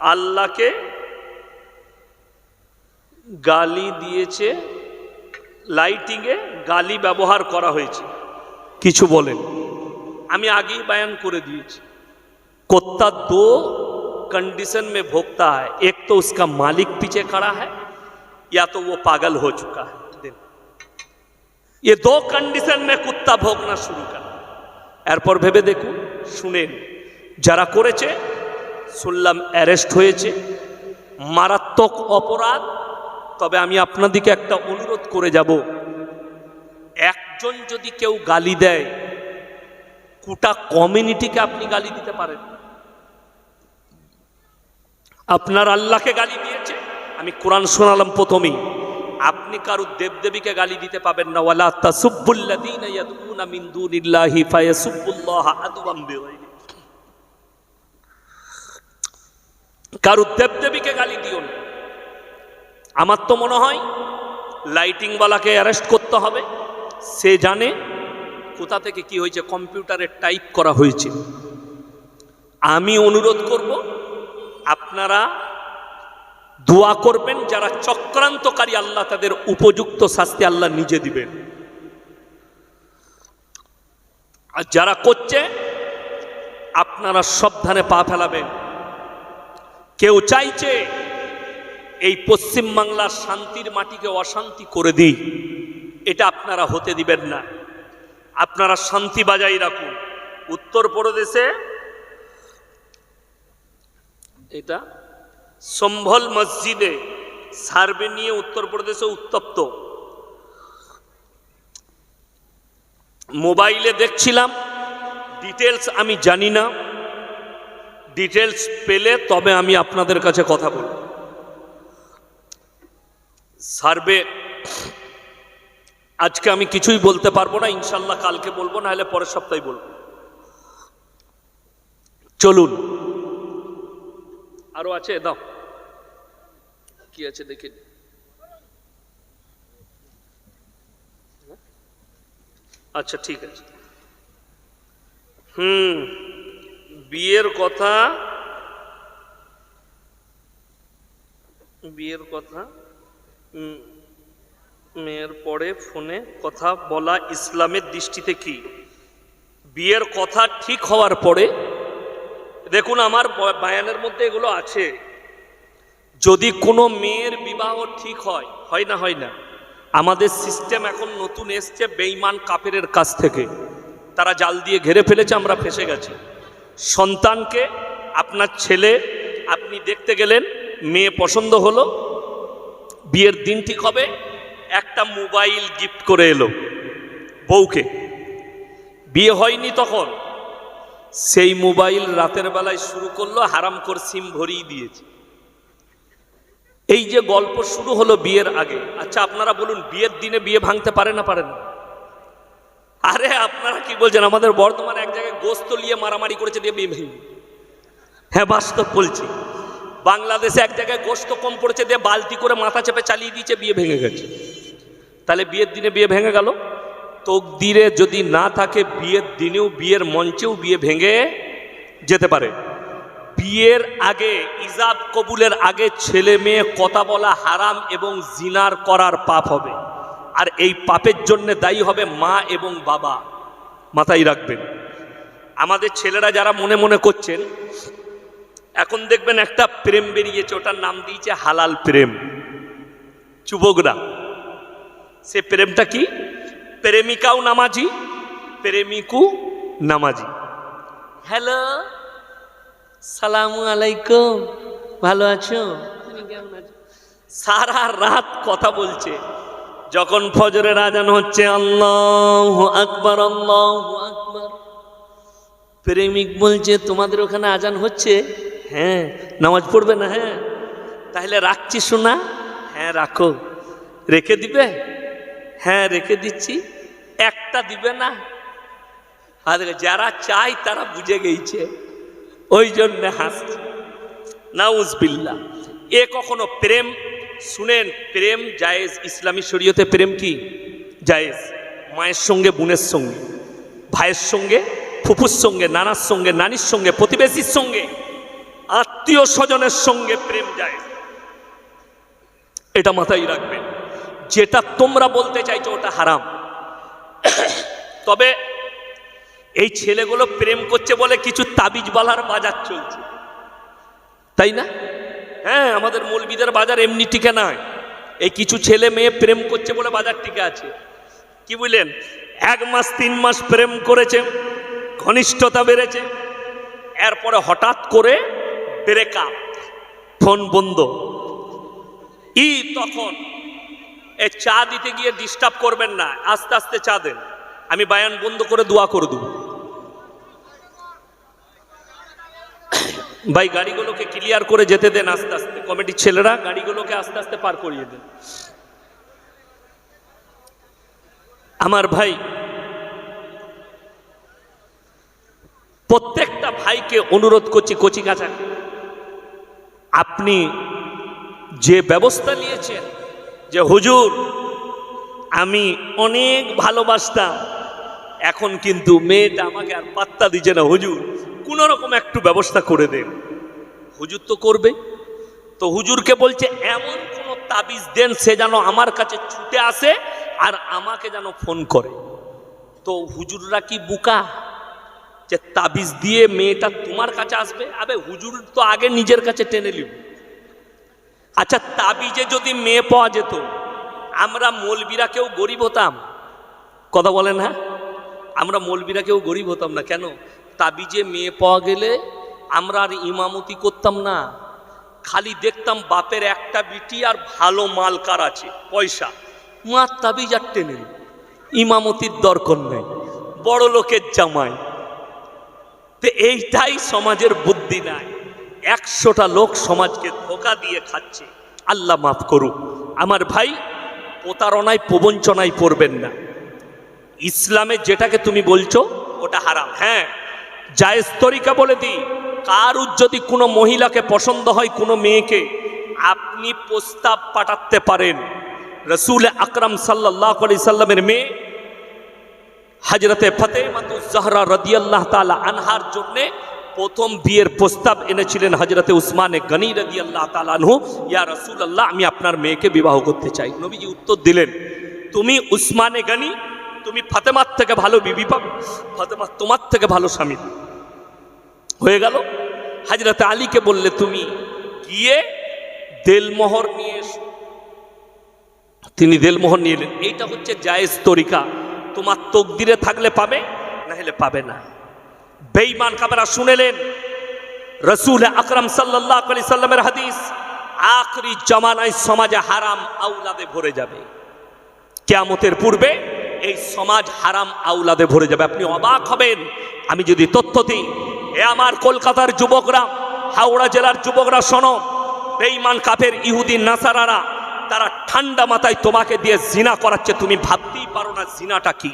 আল্লাহকে গালি দিয়েছে লাইটিংয়ে গালি ব্যবহার করা হয়েছে কিছু বলেন আমি আগেই बयान করে দিয়েছি कुत्ता दो कंडीशन में भोगता है एक तो उसका मालिक पीछे खड़ा है या तो वो पागल हो चुका है दिन ये दो कंडीशन में कुत्ता भोगना शुरू कर এরপর ভেবে দেখুন শুনেন যারা করেছে শুনলাম অ্যারেস্ট হয়েছে। মারাত্মক অপরাধ। তবে আমি আপনাদিকে একটা অনুরোধ করে যাব। একজন যদি কেউ গালি দেয় গোটা কমিউনিটিকে আপনি গালি দিতে পারেন। আপনার আল্লাহকে গালি দিয়েছে। আমি কোরআন শোনালাম প্রথমেই। আপনি কারও দেবদেবীকে গালি দিতে পাবেন না। ওয়ালা তাসুব্বুল্লাযীনা ইয়াদউনা মিন দুনিল্লাহি ফায়াসুব্বুল্লাহ আদওয়াম বিগাইরি কারও দেবদেবীকে গালি দিও না। আমার তো মনে হয় লাইটিংওয়ালাকে অ্যারেস্ট করতে হবে। সে জানে কোথা থেকে কি হয়েছে, কম্পিউটারে টাইপ করা হয়েছে। আমি অনুরোধ করব, আপনারা দোয়া করবেন, যারা চক্রান্তকারী, আল্লাহ তাদের উপযুক্ত শাস্তি আল্লাহ নিজে দিবেন। আর যারা করছে, আপনারা সাবধানে পা ফেলাবেন। কেউ চাইছে এই পশ্চিম বাংলার শান্তির মাটিকে অশান্তি করে দিই, এটা আপনারা হতে দিবেন না। আপনারা শান্তি বাজাই রাখুন। উত্তরপ্রদেশে এটা সম্ভল মসজিদে সার্ভে নিয়ে উত্তরপ্রদেশে উত্তপ্ত। মোবাইলে দেখছিলাম ডিটেলস আমি জানি না। ডিটেলস পেলে তবে আমি আপনাদের কাছে কথা বলব। সার্ভে, আজকে আমি কিছুই বলতে পারব না ইনশাল্লাহ কালকে বলব না হলে পরের সপ্তাহে বলব। চলুন। আরও আছে? দাও। কি আছে দেখে আচ্ছা ঠিক আছে। হুম। বিয়ের কথা বিয়ের কথা মেয়ের পরে ফোনে কথা বলা ইসলামের দৃষ্টিতে কি? বিয়ের কথা ঠিক হওয়ার পরে, দেখুন আমার বায়ানের মধ্যে এগুলো আছে। যদি কোনো মেয়ের বিবাহ ঠিক হয় হয় না হয় না, আমাদের সিস্টেম এখন নতুন এসছে বেইমান কাপেরের কাছ থেকে। তারা জাল দিয়ে ঘেরে ফেলেছে, আমরা ফেসে গেছি। সন্তানকে, আপনার ছেলে, আপনি দেখতে গেলেন, মেয়ে পছন্দ হলো। বিয়ের দিন ঠিক হবে একটা মোবাইল গিফট করে এলো বউকে। বিয়ে হয়নি তখন। সেই মোবাইল রাতের বেলায় শুরু করল, হারাম কর সিম ভরিয়ে দিয়েছে। এই যে গল্প শুরু হলো বিয়ের আগে আচ্ছা আপনারা বলুন, বিয়ের দিনে বিয়ে ভাঙতে পারে না পারে না? আরে আপনারা কি বলছেন? আমাদের বর্তমানে এক জায়গায় গোস্ত নিয়ে মারামারি করেছে দিয়ে হ্যাঁ বাস্তব বলছি। বাংলাদেশে এক জায়গায় গোস্ত কম পড়েছে দিয়ে বালতি করে মাথা চেপে চালিয়ে দিয়েছে, বিয়ে ভেঙে গেছে। তাহলে বিয়ের দিনে বিয়ে ভেঙে গেল? তকদিরে যদি না থাকে, বিয়ের দিনেও, বিয়ের মঞ্চেও বিয়ে ভেঙে যেতে পারে। বিয়ের আগে, ইজাব কবুলের আগে ছেলে মেয়ে কথা বলা হারাম এবং জিনার করার পাপ হবে। আর এই পাপের জন্য দায়ী হবে মা এবং বাবা। মাথায় রাখবেন। আমাদের ছেলেরা যারা মনে মনে করছেন এখন দেখবেন একটা প্রেম বেরিয়েছে ওটার নাম দিয়েছে হালাল প্রেম। যুবকরা সে প্রেমটা কি? প্রেমিকাও নামাজি প্রেমিকু নামাজি। হ্যালো সালামু আলাইকুম ভালো আছো? কেমন আছো? সারা রাত কথা বলছে। যখন ফজরের আজান হচ্ছে, আল্লাহ আকবার আল্লাহ আকবার। প্রেমিক বলছে, তোমাদের ওখানে আজান হচ্ছে? হ্যাঁ নামাজ পড়বে না হ্যাঁ। তাহলে রাখছি শোনা হ্যাঁ রাখো। রেখে দিবে? হ্যাঁ রেখে দিচ্ছি। একটা দিবে না? আর, যারা চাই তারা বুঝে গেছে ওই জন্য হাসছে। নাউজবিল্লা এ কখনো প্রেম শুনেন, প্রেম জায়েজ, ইসলামী শরীয়তে প্রেম কি? জায়েজ। মায়ের সঙ্গে, বোনের সঙ্গে। ভাইয়ের সঙ্গে, ফুফুর সঙ্গে, নানার সঙ্গে, নানির সঙ্গে, প্রতিবেশীর সঙ্গে, আত্মীয় স্বজনের সঙ্গে প্রেম যায় এটা মাথায় রাখবেন। যেটা তোমরা বলতে চাইছো, ওটা হারাম। তবে এই ছেলেগুলো প্রেম করছে বলে কিছু তাবিজ বালার বাজার চলছে। তাই না? হ্যাঁ আমাদের মৌলবিদের বাজার এমনি টিকে নয় এই কিছু ছেলে মেয়ে প্রেম করছে বলে বাজার টিকে আছে। কি বুঝলেন? এক মাস, তিন মাস প্রেম করেছে, ঘনিষ্ঠতা বেড়েছে। এরপরে হঠাৎ করে ব্রেকআপ ফোন বন্ধ। ই তখন এ চা দিতে গিয়ে ডিস্টার্ব করবেন না, আস্তে আস্তে চা দেন। আমি বায়ান বন্ধ করে দোয়া করে দেবো। ভাই, গাড়িগুলোকে ক্লিয়ার করে যেতে দেন আস্তে আস্তে। কমিটির ছেলেরা, গাড়িগুলোকে আস্তে আস্তে পার করিয়ে দেন। আমার ভাই, প্রত্যেকটা ভাইকে অনুরোধ করছি, কচি কাছা আপনি যে ব্যবস্থা নিয়েছেন, যে হুজুর, আমি অনেক ভালোবাসতাম, এখন কিন্তু মেয়েটা আমাকে আর পাত্তা দিচ্ছে না, হুজুর। কোনো রকম একটু ব্যবস্থা করে দেন। হুজুর তো করবে। তো হুজুরকে বলছে, এমন কোনো তাবিজ দেন সে যেন আমার কাছে ছুটে আসে আর আমাকে যেন ফোন করে। তো হুজুররা কি বুকা? যে তাবিজ দিয়ে মেয়েটা তোমার কাছে আসবে? আবে, হুজুর তো আগে নিজের কাছে টেনে নিব আচ্ছা তাবিজে যদি মেয়ে পাওয়া যেত, আমরা মলবিরা কেউ গরিব হতাম? কথা বলেন হ্যাঁ আমরা মলবিরা কেউ গরিব হতাম না, কেন? তাবিজে মেয়ে পাওয়া গেলে আমরা আর ইমামতি করতাম না। খালি দেখতাম বাপের একটা বিটি আর ভালো মালকার আছে, পয়সা। মা তাবিজ আর টেনে ইমামতির দরকার নেই, বড় লোকের জামাই। তো এইটাই সমাজের বুদ্ধি নাই, একশোটা লোক সমাজকে ধোকা দিয়ে খাচ্ছে। আল্লাহ মাফ করুক, আমার ভাই প্রতারণায়, প্রবঞ্চনায় পড়বেন না। ইসলামে যেটাকে তুমি বলছো, ওটা হারাম হ্যাঁ। জায়েজ তরিকা বলে দিই, কারুর যদি কোনো মহিলাকে পছন্দ হয়, কোনো মেয়েকে, আপনি প্রস্তাব পাঠাতে পারেন রসুল আকরাম সাল্লাহ আলি সাল্লামের মেয়ে, হাজরতে ফতেমাতু জাহরা রদিয়াল্লাহ তালা আনহার জন্যে প্রথম বিয়ের প্রস্তাব এনেছিলেন হজরতে উসমানে গনি রদি আল্লাহ তালানহু ইয়া রসুল আল্লাহ আমি আপনার মেয়েকে বিবাহ করতে চাই নবীজি উত্তর দিলেন, তুমি উসমানে গনি, তুমি ফাতেমার থেকে ভালো বিবি পাবে, ফাতেমা তোমার থেকে ভালো স্বামী। হয়ে গেল। হাজরতে আলীকে বললে, তুমি গিয়ে দেলমোহর নিয়ে এসো। তিনি দেলমোহর নিয়ে এলেন। এইটা হচ্ছে জায়েজ তরিকা। তোমার তকদিরে থাকলে পাবে না হলে পাবে না। বেঈমান কাবেরা শুনেলেন। রসুল আকরাম সাল্লাহ আলি সাল্লামের হাদিস, আখরি জমানায় সমাজে হারাম আউলাদে ভরে যাবে। কেয়ামতের পূর্বে এই সমাজ হারাম আউলাদে ভরে যাবে। আপনি অবাক হবেন। আমি যদি তথ্য দিই এ আমার কলকাতার যুবকরা, হাওড়া জেলার যুবকরা শোনো, বেঈমান, কাফের, ইহুদি, নাসারারা, তারা ঠান্ডা মাথায় তোমাকে দিয়ে জিনা করাচ্ছে। তুমি ভাবতেই পারো না জিনাটা কি।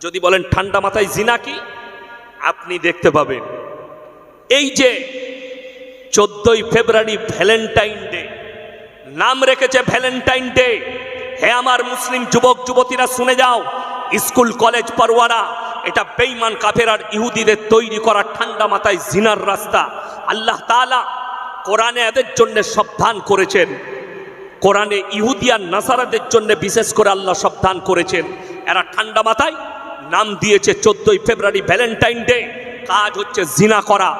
যদি বলেন ঠান্ডা মাথায় জিনা কি, আপনি দেখতে পাবেন। এই যে চোদ্দই ফেব্রুয়ারি ভ্যালেন্টাইন ডে, নাম রেখেছে ভ্যালেন্টাইন ডে। হে আমার মুসলিম যুবক, যুবতীরা শুনে যাও, স্কুল, কলেজ পড়ুয়ারা এটা বেইমান কাফের আর ইহুদিদের তৈরি করা ঠান্ডা মাথায় জিনার রাস্তা। আল্লাহ তালা কোরআনে এদের জন্য সাবধান করেছেন। কোরআনে ইহুদি আর নাসারাদের জন্য বিশেষ করে আল্লাহ সাবধান করেছেন। এরা ঠান্ডা মাথায় নাম দিয়েছে চোদ্দই ফেব্রুয়ারি ভ্যালেন্টাইন ডে। কাজ হচ্ছে জিনা করা।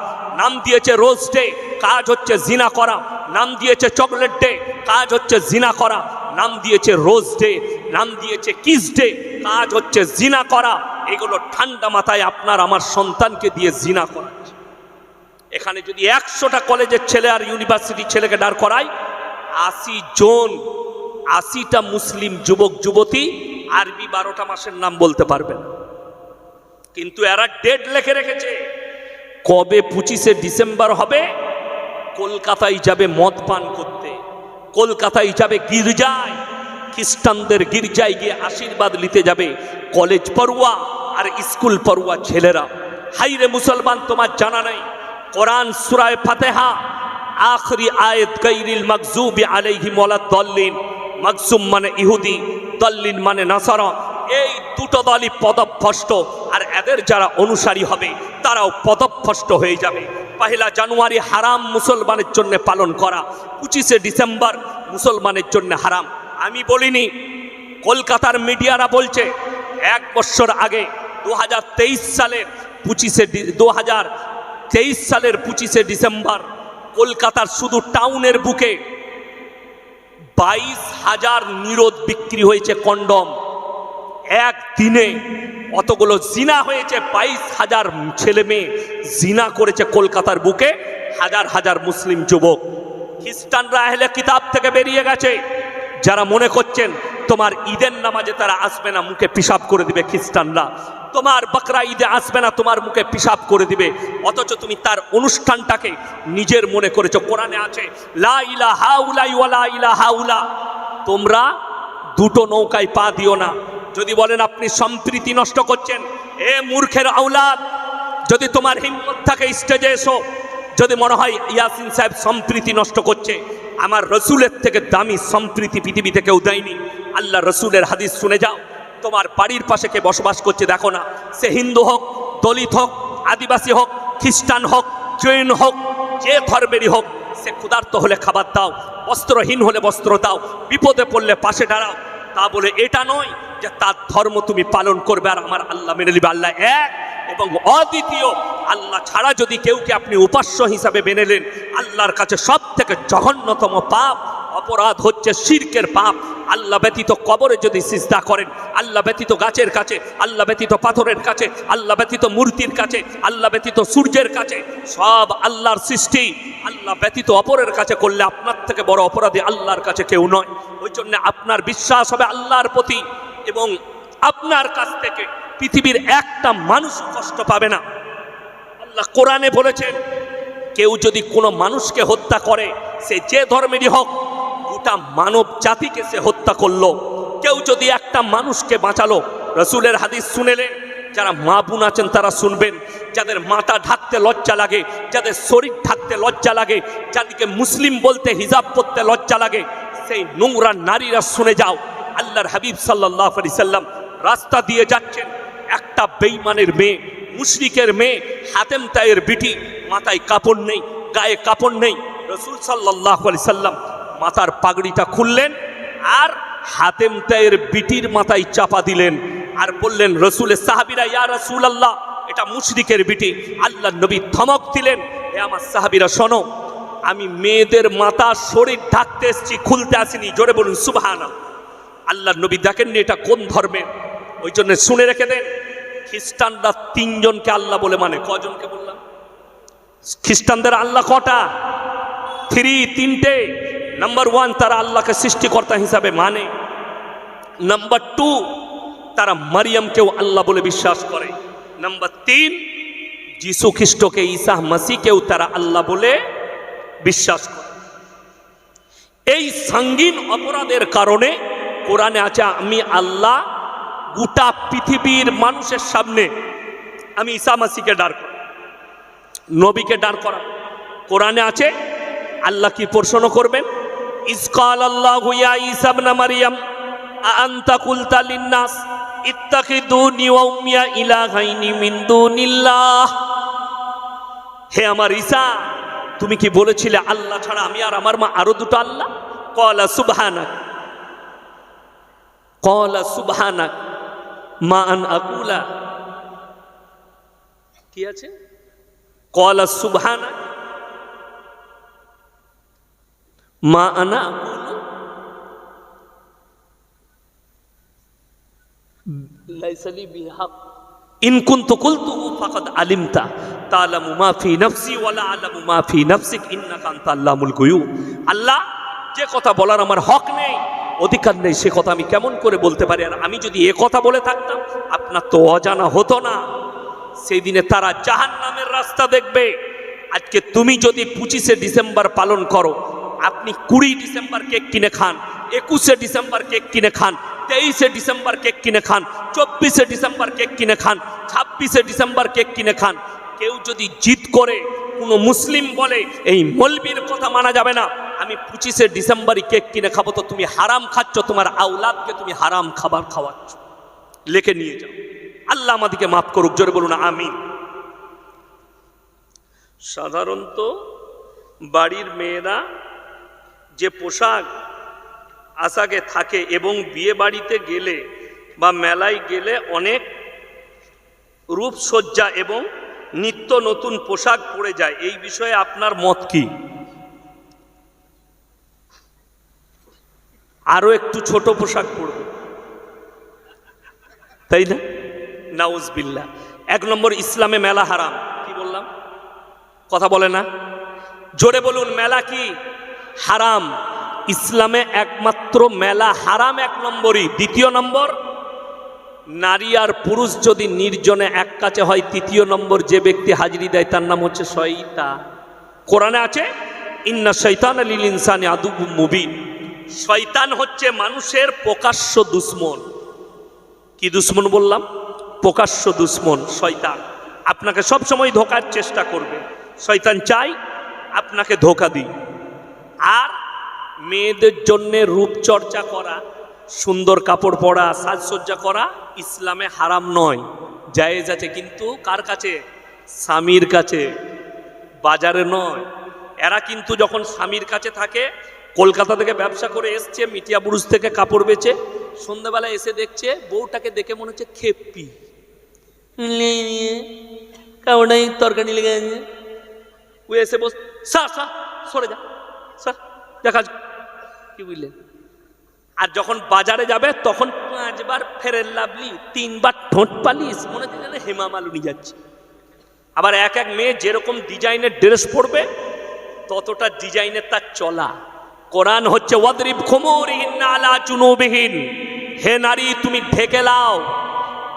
নাম দিয়েছে রোজ ডে, কাজ হচ্ছে জিনা করা। নাম দিয়েছে চকলেট ডে, কাজ হচ্ছে জিনা করা। নাম দিয়েছে রোজ ডে, নাম দিয়েছে কিস ডে, কাজ হচ্ছে জিনা করা। এগুলো ঠান্ডা মাথায় আপনার আমার সন্তানকে দিয়ে জিনা করাচ্ছে এখানে যদি একশোটা কলেজের ছেলে আর ইউনিভার্সিটির ছেলেকে দাঁড় করায়, আশি জন, আশিটা মুসলিম যুবক, যুবতী, আরবি বারোটা মাসের নাম বলতে পারবেন কিন্তু এরা ডেট লেখে রেখেছে। কবে পঁচিশে ডিসেম্বর হবে? কলকাতায় যাবে মদ পান করতে। কলকাতায় যাবে গির্জায়। খ্রিস্টানদের গির্জায় গিয়ে আশীর্বাদ নিতে যাবে কলেজ পড়ুয়া আর স্কুল পড়ুয়া ছেলেরা। হাইরে মুসলমান, তোমার জানা নেই। কোরআন সুরায় ফাতেহা, আখরি আয়াত গাইরিল মাকজুবি আলাইহি ওয়ালা দল্লিন। মাকসুম মানে ইহুদি, দল্লিন মানে নাসারা। এই দুটো দলই পদভ্রষ্ট, আর এদের যারা অনুসারী হবে, তারাও পদভ্রষ্ট হয়ে যাবে। পহেলা জানুয়ারি হারাম মুসলমানের জন্য পালন করা, পঁচিশে ডিসেম্বর মুসলমানের জন্য হারাম। আমি বলিনি, কলকাতার মিডিয়ারা বলছে, এক বছর আগে দু হাজার তেইশ সালের পঁচিশে দু হাজার তেইশ সালের পঁচিশে ডিসেম্বর কলকাতার শুধু টাউনের বুকে বাইশ হাজার নিরোধ বিক্রি হয়েছে কন্ডম। এক দিনে অতগুলো জিনা হয়েছে, বাইশ হাজার ছেলে মেয়ে জিনা করেছে কলকাতার বুকে, হাজার হাজার মুসলিম যুবক। খ্রিস্টানরা আহলে কিতাব থেকে বেরিয়ে গেছে। যারা মনে করছেন, তোমার ঈদের নামাজে তারা আসবে না, মুখে পিসাব করে দিবে খ্রিস্টানরা। তোমার বকরা ঈদে আসবে না, তোমার মুখে পিসাব করে দিবে। অথচ তুমি তার অনুষ্ঠানটাকে নিজের মনে করেছ। কোরআনে আছে, লা ইলা হাউলা ইলা হাউলা তোমরা দুটো নৌকায় পা দিও না। যদি বলেন আপনি সম্প্রীতি নষ্ট করছেন, এ মূর্খের আওলাদ, যদি তোমার হিম্মত থাকে স্টেজে এসো, যদি মনে হয় ইয়াসিন সাহেব সম্প্রীতি নষ্ট করছে, আমার রসুলের থেকে দামি সম্প্রীতি পৃথিবীতে কেউ দেয়নি, আল্লাহ রসুলের হাদিস শুনে যাও, তোমার বাড়ির পাশে কে বসবাস করছে দেখো না, সে হিন্দু হোক, দলিত হোক, আদিবাসী হোক, খ্রিস্টান হোক, জৈন হোক, যে ধর্মেরই হোক, সে ক্ষুধার্ত হলে খাবার দাও বস্ত্রহীন হলে বস্ত্র দাও, বিপদে পড়লে পাশে দাঁড়াও, তা বলে এটা নয় যে তার ধর্ম তুমি পালন করবে আর আমার আল্লাহ মেনে নিবে। আল্লাহ এক এবং অদ্বিতীয়, আল্লাহ ছাড়া যদি কেউকে আপনি উপাস্য হিসাবে মেনে নেন, আল্লাহর কাছে সব থেকে জঘন্যতম পাপ, অপরাধ হচ্ছে শিরকের পাপ। আল্লাহ ব্যতীত কবরে যদি সিজদা করেন, আল্লাহ ব্যতীত গাছের কাছে, আল্লাহ ব্যতীত পাথরের কাছে, আল্লাহ ব্যতীত মূর্তির কাছে, আল্লাহ ব্যতীত সূর্যের কাছে, সব আল্লাহর সৃষ্টি। আল্লাহ ব্যতীত অপরের কাছে করলে আপনার থেকে বড় অপরাধী আল্লাহর কাছে কেউ নয়। ওই জন্য আপনার বিশ্বাস হবে আল্লাহর প্রতি। এবং আপনার কাছ থেকে পৃথিবীর একটা মানুষ কষ্ট পাবে না। আল্লাহ কোরআনে বলেছেন, কেউ যদি কোনো মানুষকে হত্যা করে, সে যে ধর্মেরই হোক, গোটা মানব জাতিকে সে হত্যা করল। কেউ যদি একটা মানুষকে বাঁচালো, রসুলের হাদিস শুনেলেন যারা মা বোন আছেন তারা শুনবেন, যাদের মাথা ঢাকতে লজ্জা লাগে, যাদের শরীর ঢাকতে লজ্জা লাগে, যাদেরকে মুসলিম বলতে হিজাব পরতে লজ্জা লাগে, সেই নোংরা নারীরা শুনে যাও। আল্লাহর হাবিব সাল্লাহ আলি সাল্লাম রাস্তা দিয়ে যাচ্ছেন। একটা বেইমানের মেয়ে, মুশরিকের মেয়ে, হাতেম তায়ের বিটি, মাথায় কাপড় নেই, গায়ে কাপড় নেই। রসুল সাল্লাহ আলি সাল্লাম মাথার পাগড়িটা খুললেন আর হাতেম তায়ের বিটির মাথায় চাপা দিলেন আর বললেন, রসুলের সাহাবিরা, ইয়া রসুল আল্লাহ এটা মুশরিকের বিটি। আল্লাহ নবী ধমক দিলেন, এ আমার সাহাবিরা, শোনো, আমি মেয়েদের মাথা শরীর ঢাকতে এসছি, খুলতে আসিনি, জোরে বলুন সুবাহানা আল্লাহ নবী দেখেননি এটা কোন ধর্মের? ওই জন্য শুনে রেখে দেন, খ্রিস্টানরা তিনজনকে আল্লাহ বলে মানে কজনকে বললাম? খ্রিস্টানদের আল্লাহ কটা? থ্রি তিনটে। নাম্বার ওয়ান তারা আল্লাহকে সৃষ্টিকর্তা হিসাবে মানে। নাম্বার টু তারা মারিয়ামকেও আল্লাহ বলে বিশ্বাস করে। নাম্বার তিন, যিশু খ্রিস্টকে, ঈসা মাসিকেও তারা আল্লাহ বলে বিশ্বাস করে। এই সঙ্গীন অপরাধের কারণে কোরআনে আছে, আমি আল্লাহ গোটা পৃথিবীর মানুষের সামনে আমি ঈসা মাসিকে ডার নবীকে ডার করা। কোরআনে আছে, আল্লাহ কি প্রশ্ন করবেন? ইসকাল আল্লাহ হুইয়া ইসাবনা মারিয়াম আন্তা কুলতা লিন্নাস ইত্তাকিদুনি ওয়া উম্মিয়া ইলাহাইনি মিন দুনিল্লাহ। হে আমার ঈসা, তুমি কি বলেছিলে, আল্লাহ ছাড়া আমি আর আমার মা আরও দুটো আল্লাহ? কলা সুবহানাক। কলা সুবহানাক মা আন আকুলা কি আছে? কলা সুবহানাক মা আনা আকুলু লাইসালি বিহাক ইন কুনতু কুলতুহু ফাকাদ আলিমতা তালামু মা ফি নফসি ওয়ালা আলামু মা ফি নফসিক ইন্নাকা আনতা আল্লামুল গুয়ুব আল্লাহ, যে কথা বলার আমার হক নেই অধিকার নেই, সে কথা আমি কেমন করে বলতে পারি? আর আমি যদি এ কথা বলে থাকতাম, আপনার তো অজানা হতো না। সেই দিনে তারা জাহান নামের রাস্তা দেখবে। আজকে তুমি যদি পঁচিশে ডিসেম্বর পালন করো, আপনি কুড়ি ডিসেম্বর কেক কিনে খান, একুশে ডিসেম্বর কেক কিনে খান, তেইশে ডিসেম্বর কেক কিনে খান, চব্বিশে ডিসেম্বর কেক কিনে খান, ছাব্বিশে ডিসেম্বর কেক কিনে খান। কেউ যদি জিত করে কোনো মুসলিম বলে এই মলবির কথা মানা যাবে না। আমি পঁচিশে ডিসেম্বরই কেক কিনে খাব, তো তুমি হারাম খাচ্ছ, তোমার আউলাদকে তুমি হারাম খাবার খাওয়াচ্ছ। লেখে নিয়ে যাও। আল্লাহ আমাদেরকে মাফ করুক, জোরে বলুন আমি সাধারণত বাড়ির মেয়েরা যে পোশাক আশাকে থাকে এবং বিয়ে বাড়িতে গেলে বা মেলায় গেলে অনেক রূপসজ্জা এবং নিত্য নতুন পোশাক পরে যায়। এই বিষয়ে আপনার মত কি? আরও একটু ছোট পোশাক পরবে। তাই না? নাউজবিল্লা এক নম্বর, ইসলামে মেলা হারাম। কি বললাম? কথা বলে না? জোরে বলুন, মেলা কি? হারাম। ইসলামে একমাত্র মেলা হারাম এক নম্বরই। দ্বিতীয় নম্বর নারী আর পুরুষ যদি নির্জনে এক কাছে হয়, তৃতীয় নম্বর যে ব্যক্তি হাজিরি দেয়, তার নাম হচ্ছে শয়তা কোরআনে আছে, ইন্না শৈতান আলিল ইনসানি আদু মুবিন। শয়তান হচ্ছে মানুষের প্রকাশ্য দুশ্মন। কি দুশ্মন বললাম? প্রকাশ্য দুশ্মন, শয়তান। আপনাকে সব সময় ধোকার চেষ্টা করবে। শয়তান চাই আপনাকে ধোকা দিই আর মেয়েদের জন্য রূপচর্চা করা সুন্দর কাপড় পরা সাজসজ্জা করা ইসলামে হারাম নয়। জায়েজ আছে কিন্তু কার কাছে? স্বামীর কাছে। বাজারে নয়। এরা কিন্তু যখন স্বামীর কাছে থাকে কলকাতা থেকে ব্যবসা করে এসছে মিটিয়া বুরুজ থেকে কাপড় বেচে সন্ধ্যাবেলা এসে দেখছে বউটাকে দেখে মনে হচ্ছে খেপি। কাউটাই তরকারি লেগে আছে। ও এসে বস সা সরে যা সা দেখা কি বুঝলেন আর যখন বাজারে যাবে, তখন পাঁচবার ফেরের লাভলি, তিনবার ঠোঁট পালিস মনে হচ্ছে যেন হেমা মালুনি যাচ্ছে। আবার এক এক মেয়ে যেরকম ডিজাইনের ড্রেস পরবে, ততটা ডিজাইনের তার চলা। কোরআন হচ্ছে, ওয়াদরিব খুমুরিহিন আলা জুনুবিহিন। হে নারী, তুমি ঢেকে লাও।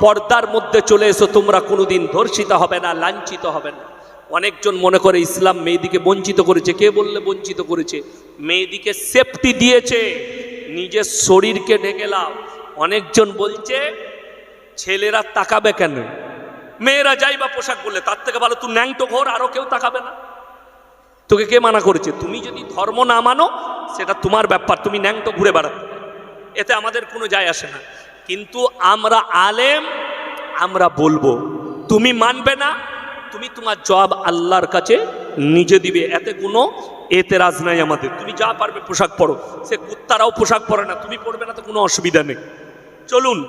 পর্দার মধ্যে চলে এসো, তোমরা কোনোদিন ধর্ষিত হবে না, লাঞ্ছিত হবে না। অনেকজন মনে করে, ইসলাম মেয়েদিকে বঞ্চিত করেছে। কে বললে বঞ্চিত করেছে? মেয়েদিকে সেফটি দিয়েছে। নিজের শরীরকে ঢেকে লাও। অনেকজন বলছে, ছেলেরা তাকাবে কেন? মেয়েরা যাই বা পোশাক বললে তার থেকে ভালো তুই ন্যাংটো ঘর আরও কেউ তাকাবে না। তোকে কে মানা করেছে? তুমি যদি ধর্ম না মানো, সেটা তোমার ব্যাপার, তুমি ন্যাংটো ঘুরে বেড়াতে এতে আমাদের কোনো যায় আসে না। কিন্তু আমরা আলেম, আমরা বলব, তুমি মানবে না, তুমি তোমার জবাব আল্লাহর কাছে নিজে দিবে, এতে কোনো এতেরাজ নাই আমাদের। তুমি যা পারবে পোশাক পরো। সে কুত্তারাও পোশাক পরে না, তুমি পরবে না তো কোনো অসুবিধা নেই। চলুন,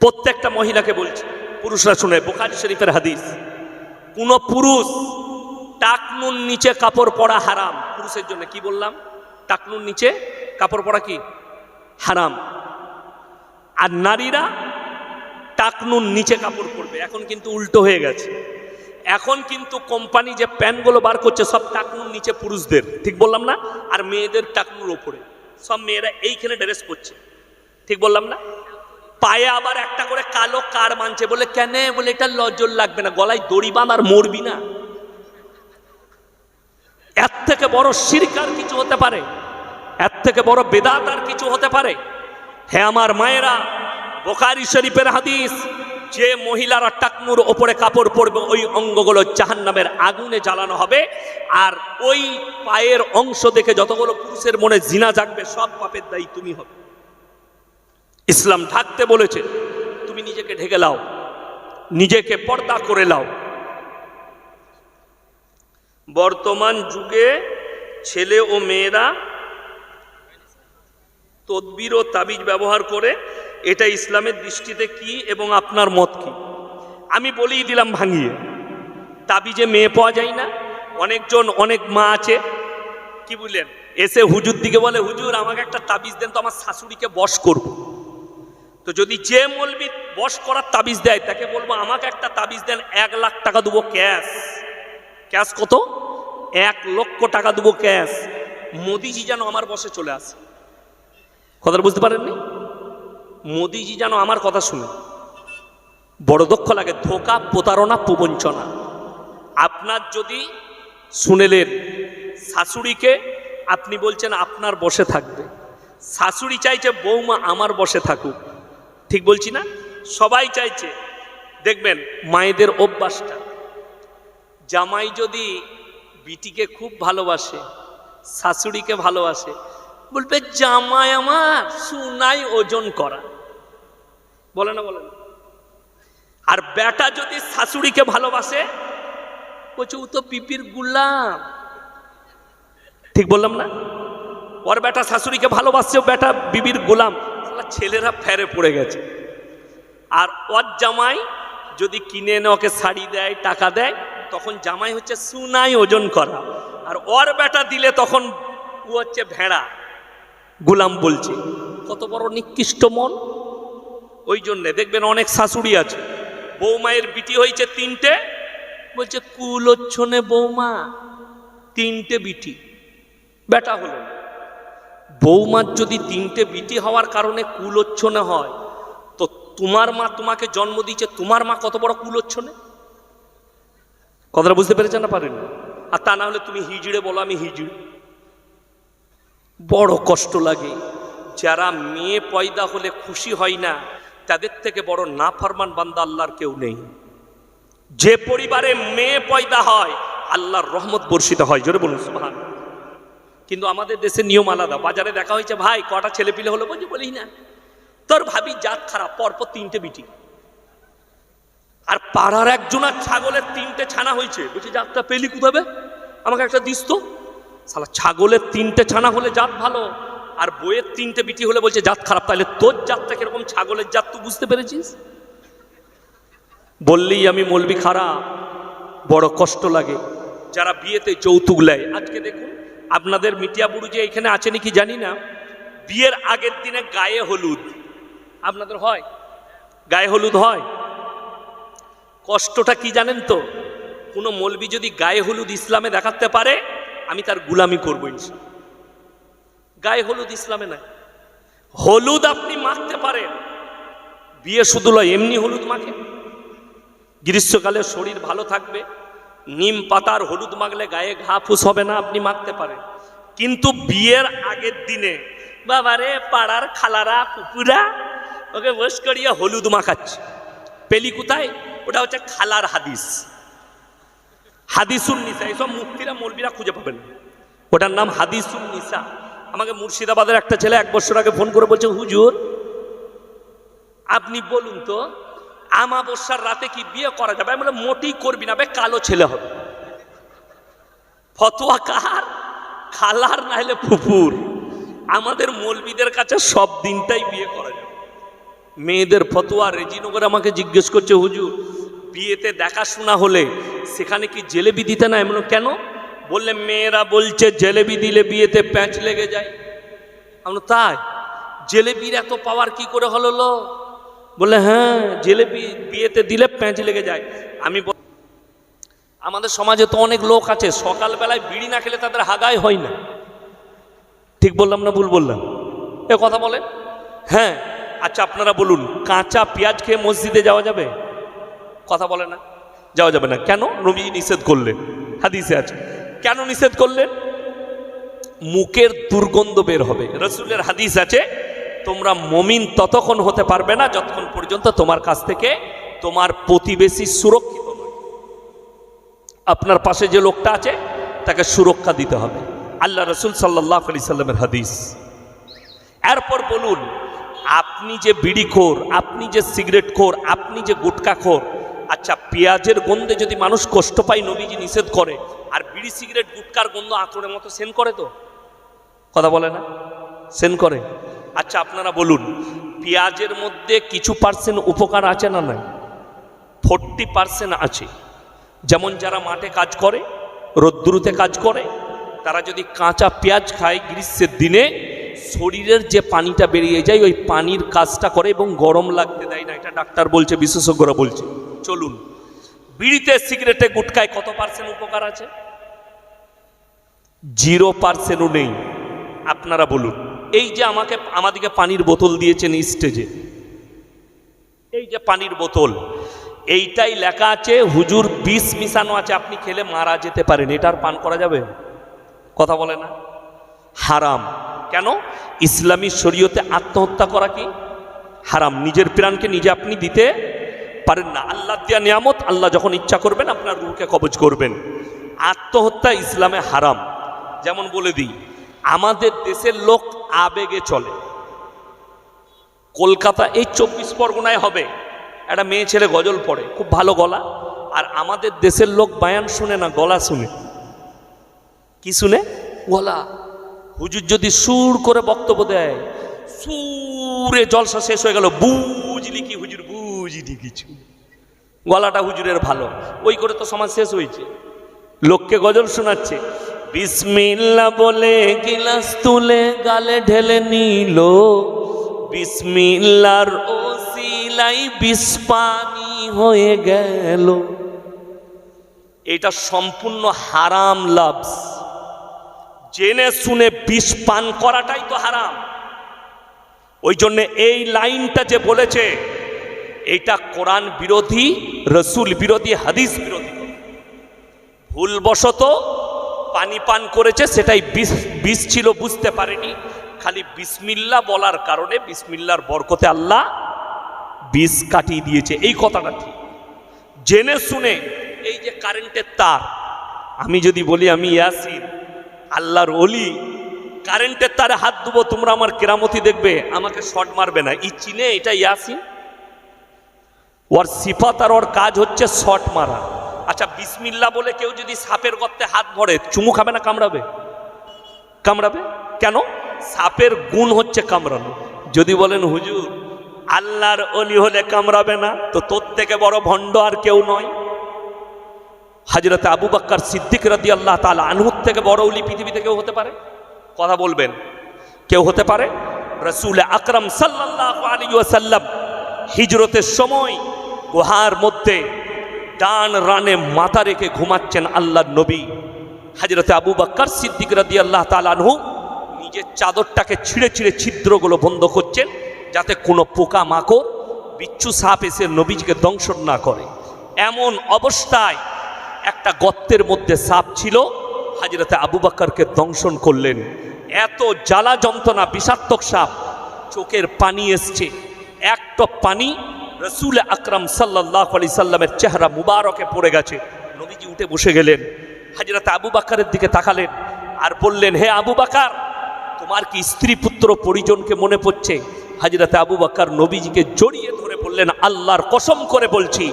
প্রত্যেকটা মহিলাকে বলছি, পুরুষরা শুনে, বোখারি শরীফের হাদিস, কোন পুরুষ টাকনুন নিচে কাপড় পরা হারাম। পুরুষের জন্য কি বললাম? টাকনুর নিচে কাপড় পরা কি? হারাম। আর নারীরা টাকনুন নিচে কাপড় পরবে। এখন কিন্তু উল্টো হয়ে গেছে। এখন কিন্তু কোম্পানি যে প্যান্টগুলো বার করছে, সব টাকনুর নিচে পুরুষদের, ঠিক বললাম না? আর মেয়েদের টাকনুর ওপরে, সব মেয়েরা এইখানে ড্রেস করছে, ঠিক বললাম না? পায়ে আবার একটা করে কালো কার মানছে, বলে, কেন? বলে, এটা লজ্জল লাগবে না, গলায় দড়ি বাঁধ আর মরবি না। এর থেকে বড় শিরকার কিছু হতে পারে, এর থেকে বড় বেদাত আর কিছু হতে পারে। হ্যাঁ আমার মায়েরা বোকারি শরীফের হাদিস যে মহিলারা টাকনুর ওপরে কাপড় পরবে, ওই অঙ্গগুলো জাহান্নামের আগুনে জ্বালানো হবে। আর ওই পায়ের অংশ দেখে যতগুলো পুরুষের মনে জিনা জাগবে, সব পাপের দায়ী তুমি হবে। ইসলাম ঢাকতে বলেছে, তুমি নিজেকে ঢেকে লাও, নিজেকে পর্দা করে লাও। বর্তমান যুগে ছেলে ও মেয়েরা তদবির ও তাবিজ ব্যবহার করে এটা ইসলামের দৃষ্টিতে কি এবং আপনার মত কি? আমি বলেই দিলাম ভাঙিয়ে। তাবিজে মেয়ে পাওয়া যায় না। অনেকজন, অনেক মা আছে। কি বুঝলেন এসে হুজুর দিকে বলে, হুজুর, আমাকে একটা তাবিজ দেন তো, আমার শাশুড়িকে বশ করব। তো যদি যে মলবি বশ করার তাবিজ দেয়, তাকে বলব, আমাকে একটা তাবিজ দেন, এক লাখ টাকা দেবো ক্যাশ। ক্যাশ কত? এক লক্ষ টাকা দেবো ক্যাশ। মোদিজি যেন আমার বসে চলে আসে। কথাটা বুঝতে পারেননি? মোদিজি যেন আমার কথা শুনে। বড় দক্ষ লাগে, ধোকা, প্রতারণা, প্রবঞ্চনা। আপনার যদি শুনেলেন, শাশুড়িকে আপনি বলছেন, আপনার বসে থাকবে। শাশুড়ি চাইছে, বৌমা আমার বসে থাকুক। ঠিক বলছি না? সবাই চাইছে, দেখবেন, মায়েদের অভ্যাসটা। জামাই যদি বিটিকে খুব ভালোবাসে, শাশুড়িকে ভালোবাসে বলবে, জামাই আমার, সুনাই ওজন করা। বলে না বলে না। আর বেটা যদি শাশুড়িকে ভালোবাসে, বলছে, ও তো পিপির গুলাম। ঠিক বললাম না? ওর বেটা শাশুড়িকে ভালোবাসছে বেটা বিবির গোলাম। ছেলেরা ফেরে পড়ে গেছে। আর ওর জামাই যদি কিনে এনে ওকে শাড়ি দেয়, টাকা দেয়, তখন জামাই হচ্ছে সুনাই ওজন করা। আর ওর বেটা দিলে তখন ও হচ্ছে ভেড়া। গোলাম বলছে। কত বড় নিকৃষ্ট মন। ওই জন্যে দেখবেন অনেক শাশুড়ি আছে। বৌমায়ের বিটি হয়েছে তিনটে। বলছে, কুলোচ্ছনে বৌমা, তিনটে বিটি। বেটা হলো। বৌমার যদি তিনটে বিটি হওয়ার কারণে কুলোচ্ছনে হয়, তো তোমার মা তোমাকে জন্ম দিয়েছে, তোমার মা কত বড় কুলোচ্ছনে? কথাটা বুঝতে পেরেছেন না পারেন আর তা না হলে তুমি হিজড়ে বলো, আমি হিজড়ে। বড় কষ্ট লাগে। যারা মেয়ে পয়দা হলে খুশি হয় না, তাদের থেকে বড় না ফরমান বান্দা আল্লাহর কেউ নেই। যে পরিবারে মেয়ে পয়দা হয়, আল্লাহর রহমত বর্ষিত হয়। জোরে বলুন, সুবহান। কিন্তু আমাদের দেশের নিয়ম আলাদা। বাজারে দেখা হয়েছে, ভাই, কটা ছেলে পিলে হলো? বলছি বলি না। তোর ভাবি জাত খারাপ, পরপর তিনটে বিটি আর পাড়ার একজনের ছাগলের তিনটে ছানা হয়েছে। বলছি, জাতটা পেলি কোথাবে? আমাকে একটা দিস তো। সালা ছাগলের তিনটে ছানা হলে জাত ভালো, আর বইয়ের তিনটে বিটি হলে বলছে জাত খারাপ, তাহলে তোর জাতটা কীরকম ছাগলের জাত, তুই বুঝতে পেরেছিস? বললেই আমি মলবি খারাপ, বড় কষ্ট লাগে, যারা বিয়েতে যৌতুক নেয় আজকে দেখুন, আপনাদের মিটিয়া বুড়ু যে এখানে আছে নাকি জানি না, বিয়ের আগের দিনে গায়ে হলুদ। আপনাদের হয়? গায়ে হলুদ হয়? কষ্টটা কি জানেন তো? কোনো মলবি যদি গায়ে হলুদ ইসলামে দেখাতে পারে আমি তার গুলামি করব ইনশাল্লাহ। গায়ে হলুদ ইসলামে নাই। হলুদ আপনি মাখতে পারেন। বিয়ে শুধু নয় এমনি হলুদ মাখে। গ্রীষ্মকালে শরীর ভালো থাকবে। নিম পাতার হলুদ মাখলে গায়ে ঘা ফুস হবে না, আপনি মাখতে পারেন। কিন্তু বিয়ের আগের দিনে বাবারে পাড়ার খালারা কুকুরা ওকে বস করিয়া হলুদ মাখাচ্ছে। পেলি কোথায়? ওটা হচ্ছে খালার হাদিস। হাদিসুন নিসা এইসব মুক্তিরা মৌলবিরা খুঁজে পাবেন ওটার নাম হাদিসুন নিসা। আমাকে মুর্শিদাবাদের একটা ছেলে এক বছর আগে ফোন করে বলছে, হুজুর, আপনি বলুন তো, আমাবস্যার রাতে কি বিয়ে করা যাবে? আমি বললাম, মোটেই করবি না কালো ছেলে হবে। ফতোয়া কার? খালার না হলে ফুপুর আমাদের মৌলবিদের কাছে সব দিনটাই বিয়ে করা যাবে। মেয়েদের ফতোয়া রেজিনগর আমাকে জিজ্ঞেস করছে, হুজুর, বিয়েতে দেখাশোনা হলে সেখানে কি জেলেবি দিতে না এমন কেন? বললে, মেয়েরা বলছে জেলেবি দিলে বিয়েতে প্যাঁচ লেগে যায়। আমরা তাই? জেলেবির এত পাওয়ার কি করে হলো লো? বলে হ্যাঁ জেলেবি বিয়েতে দিলে প্যাঁচ লেগে যায়। আমি আমাদের সমাজে তো অনেক লোক আছে, সকালবেলায় বিড়ি না খেলে তাদের হাগায় হয় না। ঠিক বললাম না ভুল বললাম? এ কথা বলে হ্যাঁ আচ্ছা আপনারা বলুন, কাঁচা পেঁয়াজ খেয়ে মসজিদে যাওয়া যাবে? কথা বলে না। যাওয়া যাবে না। কেন? নবী নিষেধ করলেন। হাদিসে আছে। কেন নিষেধ করলেন? মুখের দুর্গন্ধ বের হবে। রসুলের হাদিস আছে, তোমরা মমিন ততক্ষণ হতে পারবে না যতক্ষণ পর্যন্ত তোমার কাছ থেকে তোমার প্রতিবেশী সুরক্ষিত আপনার পাশে যে লোকটা আছে, তাকে সুরক্ষা দিতে হবে। আল্লাহ রসুল সাল্লাহ আলি সাল্লামের হাদিস। এরপর বলুন, আপনি যে বিড়িখোর আপনি যে সিগারেট খোর, আপনি যে গুটকা খোর আচ্ছা পেঁয়াজের গন্ধে যদি মানুষ কষ্ট পায়, নবীজি নিষেধ করে, আর বিড়ি, সিগারেট, গুটকার গন্ধ আঁতড়ের মতো সেন করে তো? কথা বলে না? সেন করে? আচ্ছা আপনারা বলুন, পেঁয়াজের মধ্যে কিছু পার্সেন্ট উপকার আছে না নাই? ফোরটি পার্সেন্ট আছে। যেমন যারা মাঠে কাজ করে, রোদ্দুরুতে কাজ করে, তারা যদি কাঁচা পেঁয়াজ খায় গ্রীষ্মের দিনে, শরীরের যে পানিটা বেরিয়ে যায়, ওই পানির কাজটা করে এবং গরম লাগতে দেয় না। এটা ডাক্তার বলছে, বিশেষজ্ঞরা বলছে। চলুন। বিড়িতে সিগারেটে গুটকায় কত পার্সেন্ট উপকার আছে? জিরো পার্সেন্টও নেই। আপনারা বলুন, এই যে আমাকে, আমাদেরকে পানির বোতল দিয়েছেন স্টেজে, এই যে পানির বোতল, এইটাই লেখা আছে, হুজুর বিষ মিশানো আছে, আপনি খেলে মারা যেতে পারেন। এটার পান করা যাবে? কথা বলে না? হারাম। কেন? ইসলামী শরীয়তে আত্মহত্যা করা কি? হারাম। নিজের প্রাণকে নিজে আপনি দিতে পারেন না। আল্লাহ দেয়া নিয়ামত, আল্লাহ যখন ইচ্ছা করবেন, আপনার রুহকে কবজ করবেন। আত্মহত্যা ইসলামে হারাম। যেমন বলে দিই, আমাদের দেশের লোক আবেগে চলে। কলকাতা এই চব্বিশ পরগনায় হবে। একটা মেয়ে ছেলে গজল পড়ে, খুব ভালো গলা। আর আমাদের দেশের লোক বায়ান শুনে না, গলা শুনে। কি শুনে? গলা। হুজুর যদি সুর করে বক্তব্য দেয়, সুরে জলসা শেষ হয়ে গেল, বুঝলি কি হুজুর বুঝলি কিছু। গলাটা হুজুরের ভালো। ওই করে তো সমাজ শেষ হয়েছে। লোককে গজল শোনাচ্ছে। বিসমিল্লা বলে গিলাস তুলে গালে ঢেলে নিল। বিসমিল্লার ও সিলাই বিস্পানি হয়ে গেল। এটা সম্পূর্ণ হারাম লাভস। জেনে শুনে বিষ পান করাটাই তো হারাম। ওই জন্য এই লাইনটা যে বলেছে এটা কোরআন বিরোধী, রসুল বিরোধী, হাদিস বিরোধী। ভুলবশত পানি পান করেছে, সেটাই বিষ বিষ ছিল, বুঝতে পারেনি। খালি বিসমিল্লা বলার কারণে বিসমিল্লার বরকতে আল্লাহ বিষ কাটিয়ে দিয়েছে। এই কথাটা ঠিক। জেনে শুনে এই যে কারেন্টের তার, আমি যদি বলি আমি ইয়াসিন, আল্লাহর অলি কারেন্টের তারে হাত দেবো তোমরা আমার কেরামতি দেখবে, আমাকে শর্ট মারবে না। ই চিনে এটা ইয়াসিন। ওর সিফাত আর ওর কাজ হচ্ছে শট মারা। আচ্ছা বিসমিল্লা বলে কেউ যদি সাপের গর্তে হাত ভরে, চুমু খাবে না কামড়াবে? কামড়াবে? কেন? সাপের গুণ হচ্ছে কামড়ানো। যদি বলেন, হুজুর, আল্লাহর অলি হলে কামড়াবে না, তো তোর থেকে বড় ভণ্ড আর কেউ নয়? হাজরতে আবু বাক্কার সিদ্দিক রাদি আল্লাহ তালা আনহুর থেকে বড় অলি পৃথিবীতে কেউ হতে পারে? কথা বলবেন। কেউ হতে পারে? রসুল আকরম সাল্লাহ আলী সাল্লাম হিজরতের সময় গুহার মধ্যে ডান রানে মাথা রেখে ঘুমাচ্ছেন আল্লাহ নবী। হাজরতে আবু বাক্কার সিদ্দিক রাদি আল্লাহ তালানহু নিজের চাদরটাকে ছিঁড়ে ছিঁড়ে ছিদ্রগুলো বন্ধ করছেন যাতে কোনো পোকা মাকড় বিচ্ছু সাপ এসে নবীজিকে দংশন না করে। এমন অবস্থায় একটা গর্তের মধ্যে সাপ ছিল হাজরতে আবু বাক্কারকে দংশন করলেন। এত জ্বালা যন্ত্রণা বিষাক্তক সাপ, চোখের পানি এসছে। একটা পানি রসুল আকরাম সাল্লাহ আলি সাল্লামের চেহারা মুবারকে পড়ে গেছে। নবীজি উঠে বসে গেলেন হাজরতে আবু বাক্কারের দিকে তাকালেন আর বললেন, হে আবু বাকার, তোমার কি স্ত্রী পুত্র পরিজনকে মনে পড়ছে? হাজরতে আবু বাক্কার নবীজিকে জড়িয়ে ধরে বললেন, আল্লাহর কসম করে বলছি,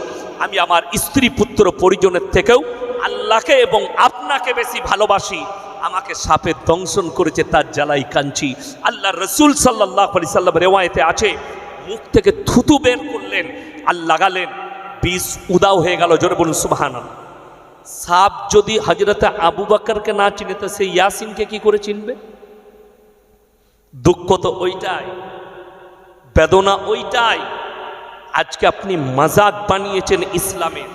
আমি আমার স্ত্রী পুত্র পরিজনের থেকেও আল্লাহকে এবং আপনাকে বেশি ভালোবাসি। আমাকে সাপে দংশন করেছে, তার জ্বালাই কাঞ্চি আল্লাহ রসুল সাল্লাহ আলি সাল্লাম রেওয়ায়তে আছে মুখ থেকে থুতু বের করলেন আর লাগালেন। বিষ উদাও হয়ে গেল, জোরে বলুন সুবাহান সাপ যদি হজরতে আবু বাক্কারকে না চিনে, তো সে ইয়াসিনকে কি করে চিনবে? দুঃখ তো ওইটাই, বেদনা ওইটাই। আজকে আপনি মাজাক বানিয়েছেন ইসলামের।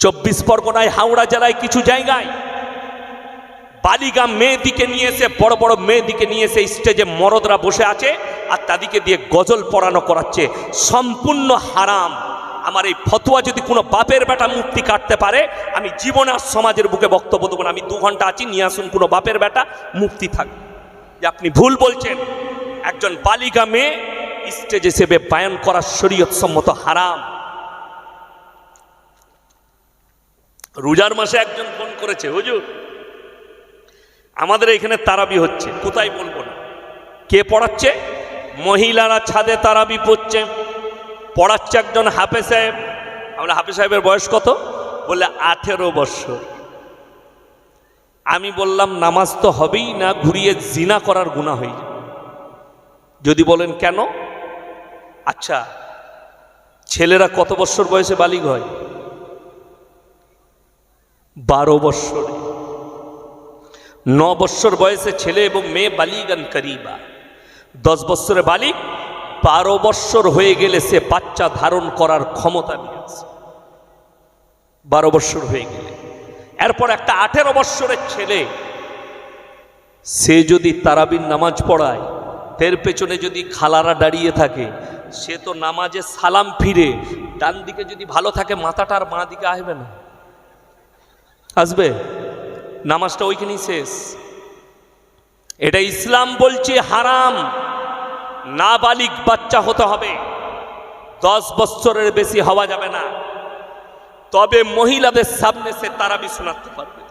চব্বিশ পরগনায়, হাওড়া জেলায় কিছু জায়গায় বালিগা মেয়েদিকে নিয়ে এসে, বড় বড় মেয়েদিকে নিয়ে এসে স্টেজে মরদরা বসে আছে আর তাদেরকে দিয়ে গজল পড়ানো করাচ্ছে। সম্পূর্ণ হারাম। আমার এই ফতোয়া যদি কোনো বাপের বেটা মুক্তি কাটতে পারে, আমি জীবন আর সমাজের বুকে বক্তব্য দেবো না। আমি দু ঘণ্টা আছি, নিয়ে আসুন কোনো বাপের বেটা, মুক্তি থাকবে যে আপনি ভুল বলছেন, একজন বালিকা মেয়ে স্টেজ হিসেবে বায়ন করা শরীয়ত সম্মত হারাম। রোজার মাসে একজন ফোন করেছে, হুজুর আমাদের এখানে তারাবি হচ্ছে। কোথায় বলব না। কে পড়াচ্ছে? মহিলারা ছাদে তারাবি পড়ছে। পড়াচ্ছে একজন হাফে সাহেব। আমরা হাফে সাহেবের বয়স কত? বলে আঠেরো বৎসর আমি বললাম, নামাজ তো হবেই না, ঘুরিয়ে জিনা করার গুণা হয়ে যদি বলেন, কেন? আচ্ছা ছেলেরা কত বৎসর বয়সে বালিগ হয়? বারো বৎসরে ন বৎসর বয়সে ছেলে এবং মেয়ে বালিগান করিবা। দশ বৎসরে বালিক, বারো বৎসর হয়ে গেলে সে বাচ্চা ধারণ করার ক্ষমতা নিয়ে আসে বারো বৎসর হয়ে গেলে। এরপর একটা আঠেরো বৎসরের ছেলে, সে যদি তারাবির নামাজ পড়ায়, তের পেছনে যদি খালারা দাঁড়িয়ে থাকে, সে তো নামাজে সালাম ফিরে, ডান দিকে যদি ভালো থাকে, মাথাটা আর বাঁ দিকে আসবে না। আসবে? নামাজটা ওইখানেই শেষ। এটা ইসলাম বলছে হারাম, নাবালিক বাচ্চা হতে হবে। দশ বছরের বেশি হওয়া যাবে না। তবে মহিলাদের সামনে সে তারাবি শোনাতে পারবে।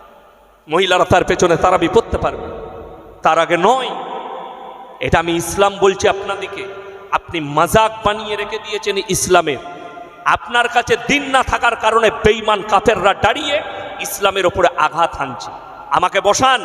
মহিলারা তার পেছনে তারাবি পড়তে পারবে। তার আগে নয়, এটা আমি ইসলাম বলছি আপনাদিকে আপনি মাজাক বানিয়ে রেখে দিয়েছেন ইসলামের। আপনার কাছে দিন না থাকার কারণে বেইমান কাফেররা দাঁড়িয়ে ইসলামের ওপরে আঘাত হানছে। আমাকে বসান।